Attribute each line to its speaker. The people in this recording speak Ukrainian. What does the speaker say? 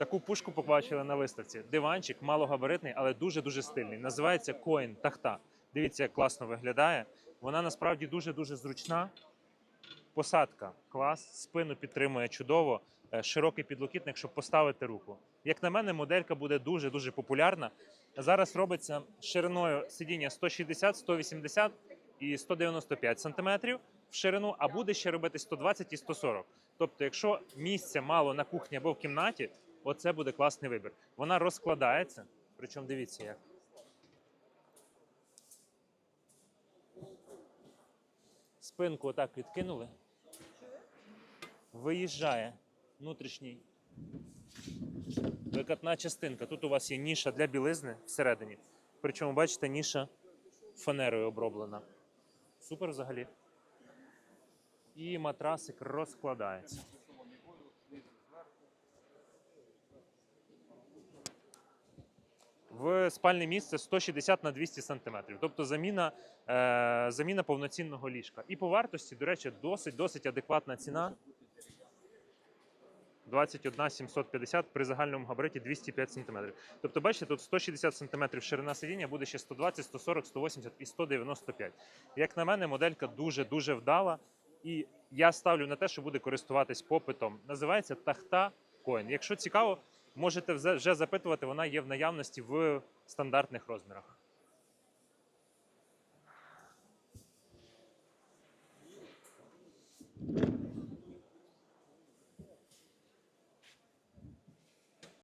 Speaker 1: Таку пушку побачили на виставці. Диванчик малогабаритний, але дуже-дуже стильний. Називається Коін Тахта. Дивіться, як класно виглядає. Вона насправді дуже-дуже зручна. Посадка клас, спину підтримує чудово, е, широкий підлокітник, щоб поставити руку. Як на мене, моделька буде дуже-дуже популярна. Зараз робиться шириною сидіння 160, 180 і 195 сантиметрів в ширину, а буде ще робити 120 і 140. Тобто, якщо місця мало на кухні або в кімнаті, оце буде класний вибір. Вона розкладається. Причому дивіться як. Спинку отак відкинули. Виїжджає внутрішній викатна частинка. Тут у вас є ніша для білизни всередині. Причому, бачите, ніша фанерою оброблена. Супер взагалі. І матрасик розкладається. В спальне місце 160 на 200 сантиметрів, тобто заміна, е, заміна повноцінного ліжка. І по вартості, до речі, досить досить адекватна ціна. 21 750 при загальному габариті 205 см. Тобто, бачите, тут 160 см ширина сидіння, буде ще 120, 140, 180 і 195. Як на мене, моделька дуже-дуже вдала. І я ставлю на те, що буде користуватись попитом. Називається Тахта Coin. Якщо цікаво, можете вже запитувати, вона є в наявності в стандартних розмірах.